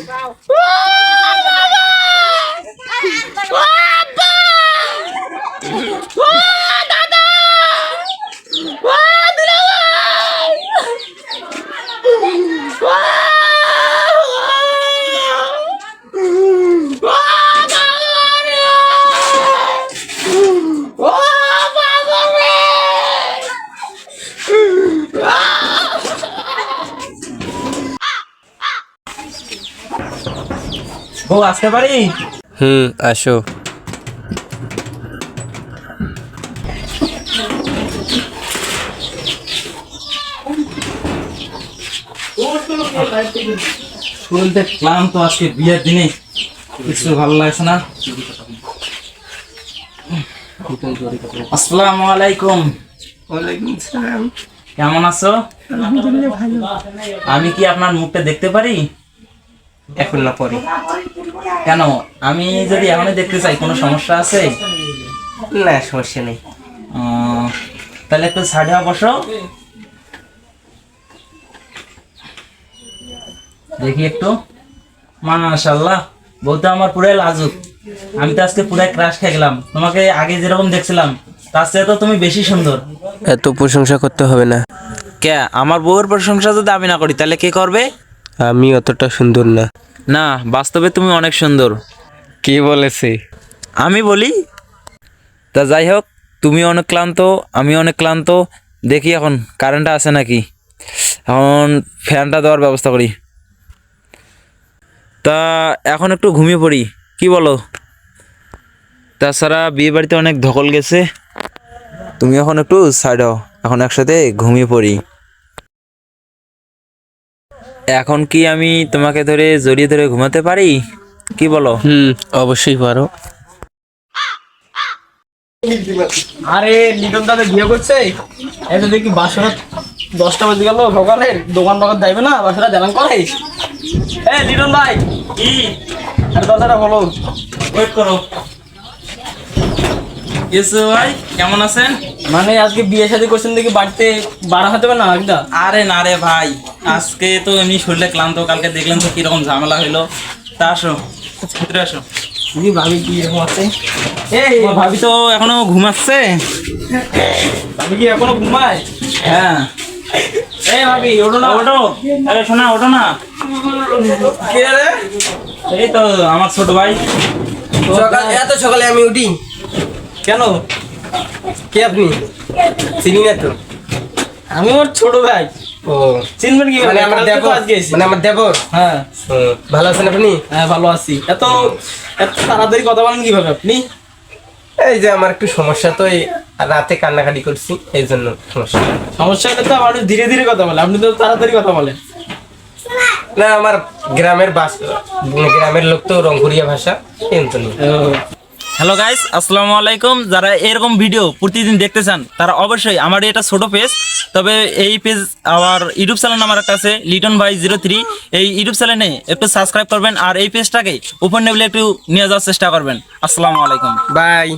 Tchau. Uh! ও আসতে পারি? হুম আসো। শরীরটা ক্লান্ত আজকে বিয়ের দিনে। কিছু ভালো লাগছে না? আসসালামু আলাইকুম। ওয়ালাইকুম কেমন আছো? আমি কি আপনার মুখটা দেখতে পারি? এখন না পরে। কেন? আমি যদি এখনই দেখতে চাই কোনো সমস্যা আছে? না সমস্যা নেই। তাহলে একটু সাইডে বসো। দেখি একটু। মাশাল্লাহ বলতে আমার পুরাই লাজুক। আমি তো আজকে পুরাই ক্রাশ খেয়ে গেলাম। তোমাকে আগে যেরকম দেখছিলাম তার চেয়ে তো তুমি বেশি সুন্দর। এত প্রশংসা করতে হবে না। কে? আমার বউয়ের প্রশংসা যদি আমি না করি তাহলে কে করবে? আমি অতটা সুন্দর না। না বাস্তবে তুমি অনেক সুন্দর। কে বলেছে? আমি বলি? তা যাই হোক তুমি অনেক ক্লান্ত আমি অনেক ক্লান্ত। দেখি এখন কারেন্টটা আছে নাকি। এখন ফ্যানটা দেওয়ার ব্যবস্থা করি। তা এখন একটু ঘুমিয়ে পড়ি কি বলো? তাছাড়া বিয়ে বাড়িতে অনেক ধকল গেছে। তুমি এখন একটু সাইড হও এখন একসাথে ঘুমিয়ে পড়ি। এখন কি আমি তোমাকে ধরে জড়িয়ে ধরে ঘুমাতে পারি? কি বলো? হুম অবশ্যই পারো। আরে লিটন দাদা বিয়ে করছে? এত দেখি বাসরা দশটা বাজে গেল সকালে দোকান দোকান যাইবে না বাসরা জানান করে এ লিটন ভাই কি? আরে দরজাটা বলো ওয়েট করো। ইয়েসু ভাই কেমন আছেন? মানে আজকে বিয়ে শাদী করছেন দেখি বাড়িতে বাড়া হতে হবে না একটা আরে না রে ভাই আজকে তো এমনি শরীরে ক্লান্ত কালকে দেখলেন তো কীরকম ঝামেলা হইল। তা আসো ভিতরে আসো। ভাবি কি এরকম আছে? এই ভাবি তো এখনও ঘুমাচ্ছে। ভাবি কি এখনও ঘুমায়? হ্যাঁ। এই ভাবি ওঠো না। ওটো আরে শোনা ওটো না। কে রে? এই তো আমার ছোট ভাই। সকাল এত সকালে আমি উঠি। কেন? কে আপনি? চিনি না তো। আমি ওর ছোট ভাই। চিনবেন কি মানে আমার মানে আমার হ্যাঁ। ভালো আছেন আপনি? হ্যাঁ ভালো আছি। এত এত তাড়াতাড়ি কথা বলেন কীভাবে আপনি? এই যে আমার একটু সমস্যা তো এই রাতে কান্নাকাটি করছি এই জন্য সমস্যা। সমস্যা হলে তো মানুষ ধীরে ধীরে কথা বলে। আপনি তো তাড়াতাড়ি কথা বলেন। না আমার গ্রামের বাস গ্রামের লোক তো রংপুরিয়া ভাষা কিন্তু হ্যালো গাইস আসসালামু আলাইকুম যারা এরকম ভিডিও প্রতিদিন দেখতে চান, তারা অবশ্যই আমার এটা ছোট পেজ তবে এই পেজ আমার ইউটিউব চ্যানেল আমার আছে লিটন ভাই জিরো থ্রি এই ইউটিউব চ্যানেলে একটু সাবস্ক্রাইব করবেন আর এই পেজটাকে ওপেন নেবলে একটু নিয়ে যাওয়ার চেষ্টা করবেন। আসসালামু আলাইকুম বাই